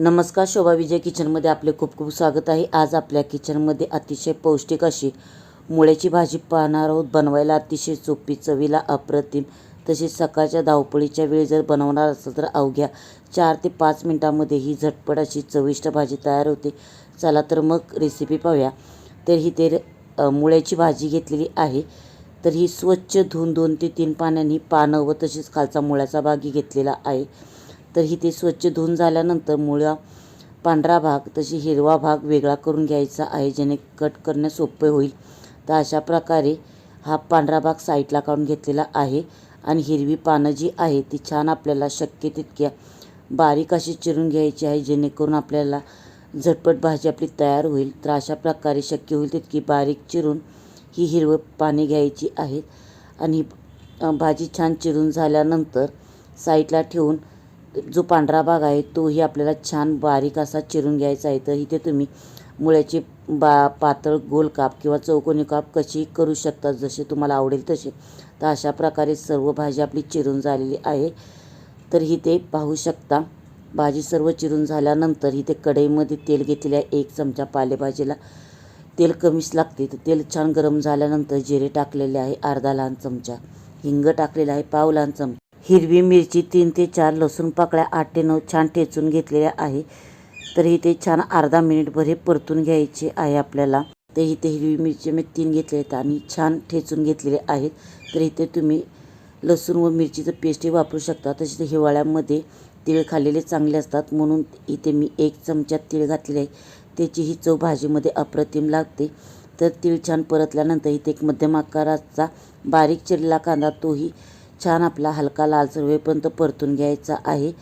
नमस्कार शोभा विजय किचनमध्ये आपले खूप खूप स्वागत आहे. आज आपल्या किचनमध्ये अतिशय पौष्टिक अशी मुळ्याची भाजी पाहणार आहोत. बनवायला अतिशय सोपी चवीला अप्रतिम. तसेच सकाळच्या धावपळीच्या वेळी जर बनवणार असेल तर अवघ्या चार ते पाच मिनटामध्ये ही झटपट अशी चविष्ट भाजी तयार होते. चला तर मग रेसिपी पाहूया. तर ही ते मुळ्याची भाजी घेतलेली आहे. तर ही स्वच्छ धुवून दोन ते तीन पाण्याने पानं व तसेच खालचा मुळ्याचा भागी घेतलेला आहे. तर ही ते स्वच्छ धुवून झाल्यानंतर मुळा पांढरा भाग तशी हिरवा भाग वेगळा करून घ्यायचा आहे जेणे कट करणे सोपे होईल. तर अशा प्रकारे हा पांढरा भाग साईडला काढून घेतलेला आहे आणि हिरवी पानं जी आहे ती छान आपल्याला शक्य तितक्या बारीक अशी चिरून घ्यायची आहे जेणेकरून आपल्याला झटपट भाजी आपली तयार होईल. तर अशा प्रकारे शक्य होईल तितकी बारीक चिरून ही हिरवं पाने घ्यायची आहेत. आणि भाजी छान चिरून झाल्यानंतर साईडला ठेवून जो पांढरा भाग आहे तोही आपल्याला छान बारीक असा चिरून घ्यायचा आहे. तर इथे तुम्ही मुळ्याची बा पातळ गोल काप किंवा चौकोनी काप कशी करू शकता जसे तुम्हाला आवडेल तसे. तर अशा प्रकारे सर्व भाजी आपली चिरून झालेली आहे. तर ही ते पाहू शकता भाजी सर्व चिरून झाल्यानंतर इथे कढईमध्ये तेल घेतलेले आहे एक चमचा पालेभाजीला तेल कमीच लागते. तर तेल छान गरम झाल्यानंतर जिरे टाकलेले आहे अर्धा लहान चमचा. हिंग टाकलेला आहे पाव लहान चमचा. हिरवी मिरची तीन ते चार लसूण पाकळ्या आठ ते नऊ छान ठेचून घेतलेल्या आहे. तर इथे छान अर्धा मिनिटभर हे परतून घ्यायचे आहे आपल्याला. तर इथे हिरवी मिरची मी तीन घेतले आहेत आणि छान ठेचून घेतलेले आहेत. तर इथे तुम्ही लसूण व मिरचीचं पेस्टही वापरू शकता. तसेच हिवाळ्यामध्ये तीळ खाल्लेले चांगले असतात. म्हणून इथे मी एक चमचा तीळ घातलेले आहे. त्याची ही चव भाजीमध्ये अप्रतिम लागते. तर तीळ छान परतल्यानंतर इथे एक मध्यम आकाराचा बारीक चिरलेला कांदा तोही छान आपला हलका लालसर होईपर्यंत परतून घ्यायचा आहे.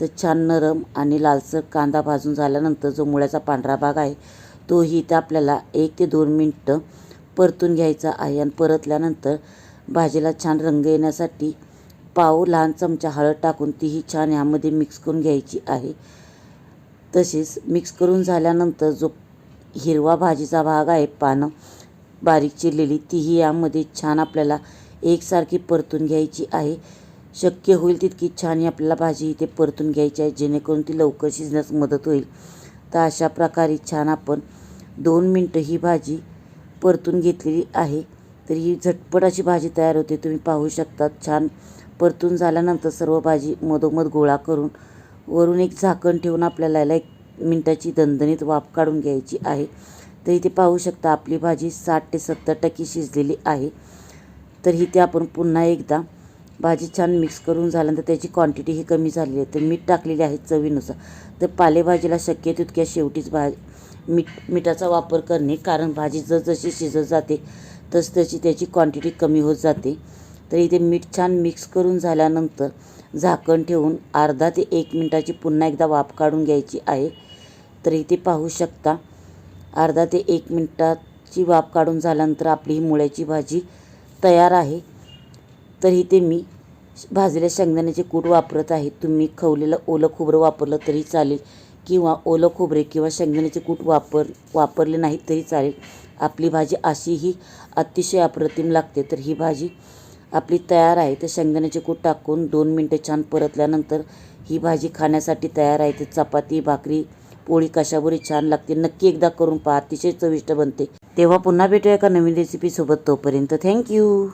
तर छान नरम आणि लालसर कांदा भाजून झाल्यानंतर जो मुळ्याचा पांढरा भाग आहे तोही इथं आपल्याला एक ते दोन मिनटं परतून घ्यायचा आहे. आणि परतल्यानंतर भाजीला छान रंग येण्यासाठी पाव लहान चमचा हळद टाकून तीही छान ह्यामध्ये मिक्स करून घ्यायची आहे. तसेच मिक्स करून झाल्यानंतर जो हिरवा भाजीचा भाग आहे पानं बारीक चिरलेली तीही यामध्ये छान आपल्याला एकसारखी परतून घ्यायची आहे. शक्य होईल तितकी छान ही आपल्याला भाजी इथे परतून घ्यायची आहे जेणेकरून ती लवकर शिजण्यास मदत होईल. तर अशा प्रकारे छान आपण दोन मिनटं ही भाजी परतून घेतलेली आहे. तर ही झटपट अशी भाजी तयार होते तुम्ही पाहू शकता छान परतून झाल्यानंतर सर्व भाजी मधोमध गोळा करून वरून एक झाकण ठेवून आपल्याला याला एक मिनटाची दणदणीत वाफ काढून घ्यायची आहे. तर इथे पाहू शकता आपली भाजी साठ ते सत्तर टक्के शिजलेली आहे. तर ते आपण पुन्हा एकदा भाजी छान मिक्स करून झाल्यानंतर त्याची क्वांटिटी ही कमी झालेली आहे. तर मीठ टाकलेले आहे चवीनुसार. तर पालेभाजीला शक्य तितक्या शेवटीच भा मीठ मिठाचा वापर करणे कारण भाजी जसजशी शिजत जाते तस तशी त्याची क्वांटिटी कमी होत जाते. तर इथे मीठ छान मिक्स करून झाल्यानंतर झाकण ठेवून अर्धा ते एक मिनटाची पुन्हा एकदा वाफ काढून घ्यायची आहे. तर इथे पाहू शकता अर्धा ते एक मिनटाची वाफ काढून झाल्यानंतर आपली ही मुळ्याची भाजी तयार आहे. तर इथे मी भाजलेल्या शेंगदाण्याचे कूट वापरत आहे. तुम्ही खवलेलं ओलं खोबरं वापरलं तरी चालेल किंवा ओलं खोबरे किंवा शेंगदाण्याचे कूट वापर वापरले नाही तरी चालेल. आपली भाजी अशी ही अतिशय अप्रतिम लागते. तर ही भाजी आपली तयार आहे. तर शेंगदाण्याचे कूट टाकून दोन मिनटं छान परतल्यानंतर ही भाजी खाण्यासाठी तयार आहे. तर चपाती भाकरी पोळी कशावरही छान लागते. नक्की एकदा करून पहा. अतिशय चविष्ट बनते. तेव्हा पुन्हा भेटूया एका नवीन रेसिपीसोबत तोपर्यंत. थँक्यू